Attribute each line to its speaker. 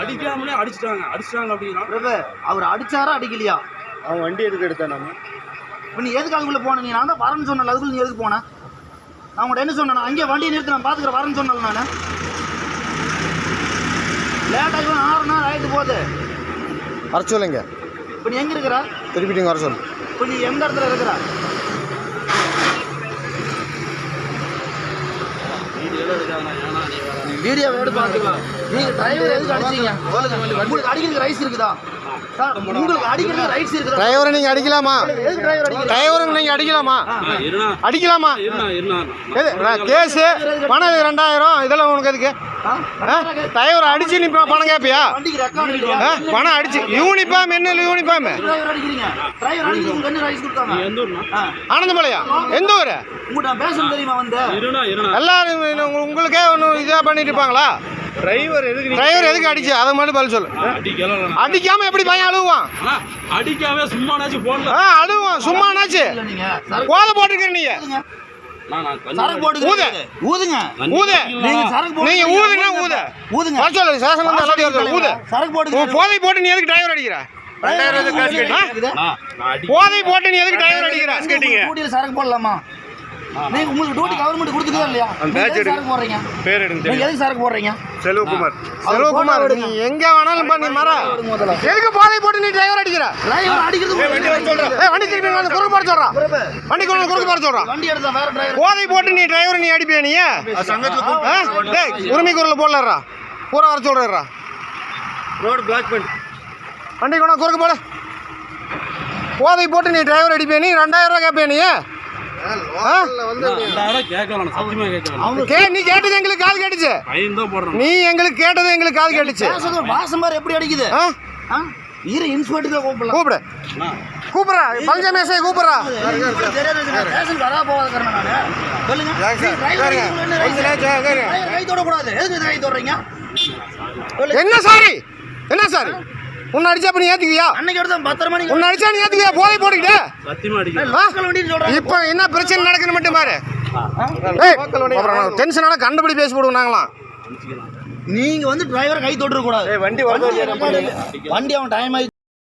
Speaker 1: அடிக்காமலே அடிச்சிட்டாங்க. அடிச்சிட்டாங்க அப்படின்னா?
Speaker 2: பிரபு அவர் அடிச்சாரா அடிக்கலையா?
Speaker 3: அவன் வண்டி எதுக்கு எடுத்தான் நம்ம
Speaker 2: இப்போ நீ எதுக்கு அதுக்குள்ள போன? நீ நான் தான் வரேன்னு சொன்னல அதுக்குள்ள நீ எதுக்கு போன? நான் உங்கள்ட்ட என்ன சொன்னேன் அங்கேயே வண்டியை நிறுத்தி நான் பார்த்துக்கிறேன் வரேன்னு சொன்னல நான். லேட் ஆகி ஆறு நாள் ஆயிட்டு போகுது.
Speaker 3: வர சொல்லுங்க.
Speaker 2: இப்போ நீ எங்கே இருக்கிற?
Speaker 3: திருப்பிட்டு வர சொல்லு
Speaker 2: இப்போ நீ எந்த இடத்துல இருக்கிற?
Speaker 1: இருக்காங்க ஏன்னா நீ
Speaker 2: வீடியோ எடுத்து பார்த்துக்கலாம். நீங்கள் டிரைவர் எதுக்கு அடிச்சீங்க? உங்களுக்கு அடிக்கிறதுக்கு ரைஸ் இருக்குதா?
Speaker 3: டிரைவரை நீங்க அடிக்கலாமா?
Speaker 2: டிரைவர்
Speaker 3: நீங்க அடிக்கலாமா? அடிக்கலாமா? கேஸு பணம் ரெண்டாயிரம்? இதெல்லாம் உனக்கு எதுக்கு?
Speaker 2: ஆ?
Speaker 3: டிரைவர் அடிச்சு நீ பணம் கேட்பியா
Speaker 2: வண்டிக்கு ரெக்கார்டு
Speaker 3: ஆ? பணம் அடிச்சு. யூனிஃபார்ம் என்ன யூனிஃபார்ம். ஆனந்தமலையா? எந்த ஊர்? எல்லாரும் உங்க- உங்களுக்கே ஒன்று இதாக பண்ணிட்டு இருப்பாங்களா?
Speaker 1: டிரைவர் எதுக்கு
Speaker 3: டிரைவர் எதுக்கு அடிச்சு? அதை மட்டும் பதில் சொல்லு.
Speaker 1: அடிக்கலாம்
Speaker 3: அடிக்காம எப்படி பையன் அழுவான்
Speaker 1: அடிக்காம சும்மானாச்சும் போடல
Speaker 3: ஆ அழுவான் சும்மானாச்சு.
Speaker 2: இல்ல நீங்க சரக்கு
Speaker 3: கோதை போட்டுருக்க நீங்க. ஊது.
Speaker 2: ஊதுங்க.
Speaker 3: ஊது.
Speaker 2: நீங்க சரக்கு போட்டு
Speaker 3: நீங்க ஊதுனா ஊது.
Speaker 2: ஊதுங்க.
Speaker 3: சொல்லு. சேஷன் வந்து எல்லாத்தையும் சொல்லு. ஊது.
Speaker 2: சரக்கு போட்டு
Speaker 3: போதை போட்டு நீ எதுக்கு டிரைவர் அடிக்கிற?
Speaker 1: அண்ணா, நான் அடி
Speaker 3: போதை போட்டு நீ எதுக்கு டிரைவர் அடிக்கிற?
Speaker 2: சரக்கு போடலாமா? நீங்க உங்களுக்கு டியூட்டி கவர்மெண்ட் கொடுத்துக்கோ இல்லையா? போடுறீங்க?
Speaker 3: பேர் எடுங்க
Speaker 2: நீங்க எதுக்கு சரக்கு போடுறீங்க?
Speaker 3: செல்வகுமார். செல்வகுமார் நீ எங்க வேணாலும் பண்ணி மர. எதுக்கு போதை போட்டு நீ டிரைவர் அடிக்கிற?
Speaker 2: டிரைவர் அடிக்கிறது
Speaker 3: வண்டி திருப்பி வந்து குறுக்கு போட சொல்றான் வண்டி கொண்டு குறுக்கு போட சொல்றான்
Speaker 2: வண்டி எடுத்தா வேற டிரைவர்
Speaker 3: போதை போட்டு நீ டிரைவர் நீ அடிப்பியா நீ? ஆ? டேய் உரிமை குரல் போடலறா பூரா வர சொல்றா
Speaker 1: ரோடு பிளாக் பண்ணி
Speaker 3: வண்டி கொண்டு குறுக்கு போட. போதை போட்டு நீ டிரைவர் அடிப்பியா நீ? ரெண்டாயிரம் ரூபா கேட்பியா நீ? நீ கேட்டது எங்களுக்கு காது கேட்டுச்சு. நீ எங்களுக்கு கேட்டது எங்களுக்கு காது கேட்டுச்சு.
Speaker 2: வாசம் பாரு எப்படி அடிக்குது?
Speaker 3: ஆ?
Speaker 2: ஆ? இரு இன்ஸ்பெக்டர் கூப்பிடலாம்.
Speaker 3: கூப்பிடு. கூப்பிடுறா. பஞ்சமேசை கூப்பிடுறா.
Speaker 2: ஸ்டேஷனுக்கு வரா தொடறீங்க? சொல்லுங்க.
Speaker 3: என்ன சாரி? என்ன சாரி? உன்னை அடிச்சா நீ ஏத்துக்குவியா
Speaker 2: அன்னைக்கு எடுத்த பத்திரமா நீங்க
Speaker 3: உன்னை அடிச்சா நீ ஏத்துக்குவியா போதை போட்டுக்கிட்டு? இப்போ என்ன பிரச்சனை நடக்குன்னு மட்டும் பாரு. டென்ஷனான கண்டுபிடி பேசி போடுவோம் நாங்களாம்.
Speaker 2: நீங்க வந்து டிரைவர் கை தொட்டுற கூடாது வண்டி வண்டி அவன் டைம் ஆகி